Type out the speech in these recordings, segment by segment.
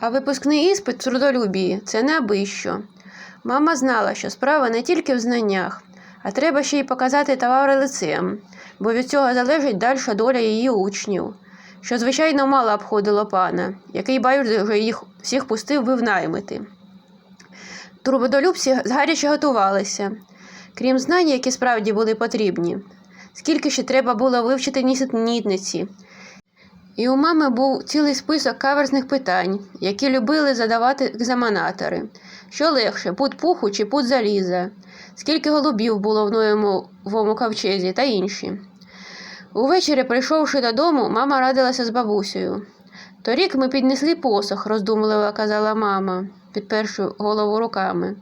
А випускний іспит в трудолюбії це не аби що. Мама знала, що справа не тільки в знаннях, а треба ще й показати товари лицем, бо від цього залежить дальша доля її учнів, що, звичайно, мало обходило пана, який байдуже їх всіх пустив би в наймити. Згаряче готувалися, крім знань, які справді були потрібні. Скільки ще треба було вивчити нісенітниці. І у мами був цілий список каверзних питань, які любили задавати екзаменатори. Що легше, пут пуху чи пут заліза, скільки голубів було в Ноємовому ковчезі та інші. Увечері, прийшовши додому, мама радилася з бабусею. Торік ми піднесли посох, роздумливо казала мама, підперши голову руками.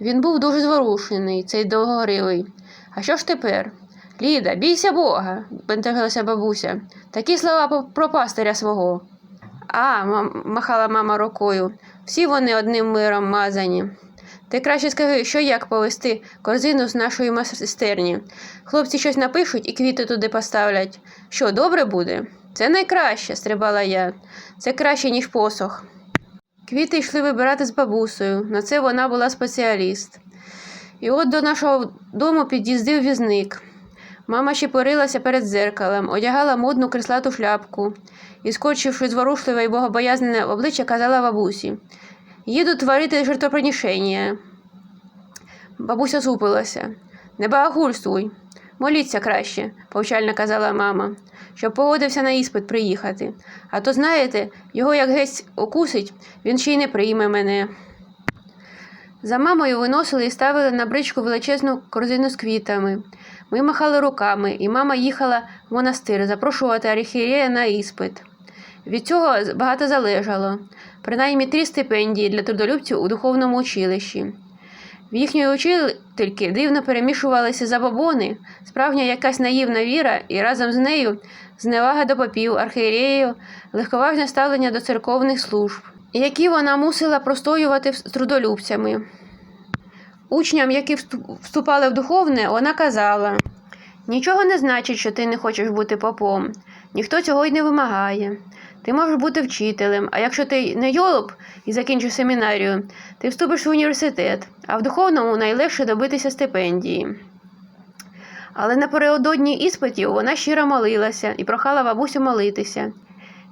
Він був дуже зворушений, цей довгоривий. А що ж тепер? Ліда, бійся Бога, бентежилася бабуся. Такі слова про пастиря свого. А, махала мама рукою. Всі вони одним миром мазані. Ти краще скажи, що як повести корзину з нашої майстерні. Хлопці щось напишуть і квіти туди поставлять. Що, добре буде? Це найкраще, стрибала я. Це краще, ніж посох. Квіти йшли вибирати з бабусею. На це вона була спеціаліст. І от до нашого дому під'їздив візник. Мама ще порилася перед дзеркалем, одягала модну крислату шляпку і, скорчивши зворушливе і богобоязне обличчя, казала бабусі: Їду творити жертвоприношення. Бабуся супилася. Не багагульствуй, моліться краще, повчально казала мама, щоб погодився на іспит приїхати. А то, знаєте, його як геть укусить, він ще й не прийме мене. За мамою виносили і ставили на бричку величезну корзину з квітами. Ми махали руками, і мама їхала в монастир запрошувати архієрея на іспит. Від цього багато залежало, принаймні три стипендії для трудолюбців у духовному училищі. В їхньої учительки дивно перемішувалися забобони, справжня якась наївна віра і разом з нею зневага до попів, архієреїв, легковажне ставлення до церковних служб, які вона мусила простоювати з трудолюбцями. Учням, які вступали в духовне, вона казала: нічого не значить, що ти не хочеш бути попом. Ніхто цього й не вимагає. Ти можеш бути вчителем, а якщо ти не йолоп і закінчиш семінарію, ти вступиш в університет, а в духовному найлегше добитися стипендії. Але напередодні іспитів вона щиро молилася і прохала бабусю молитися.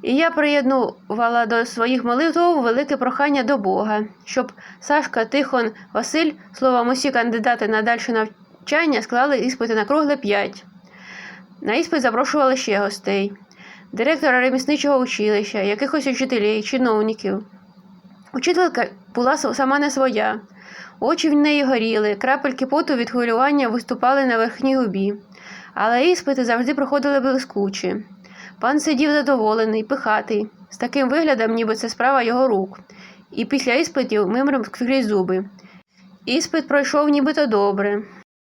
І я приєднувала до своїх молитв велике прохання до Бога, щоб Сашка, Тихон, Василь, словом, усі кандидати на дальше навчання склали іспити на кругле п'ять. На іспит запрошували ще гостей, директора ремісничого училища, якихось учителів, чиновників. Учителька була сама не своя. Очі в неї горіли, крапельки поту від хвилювання виступали на верхній губі. Але іспити завжди проходили блискуче. Пан сидів задоволений, пихатий, з таким виглядом, ніби це справа його рук. І після іспитів мимрив крізь зуби. Іспит пройшов нібито добре.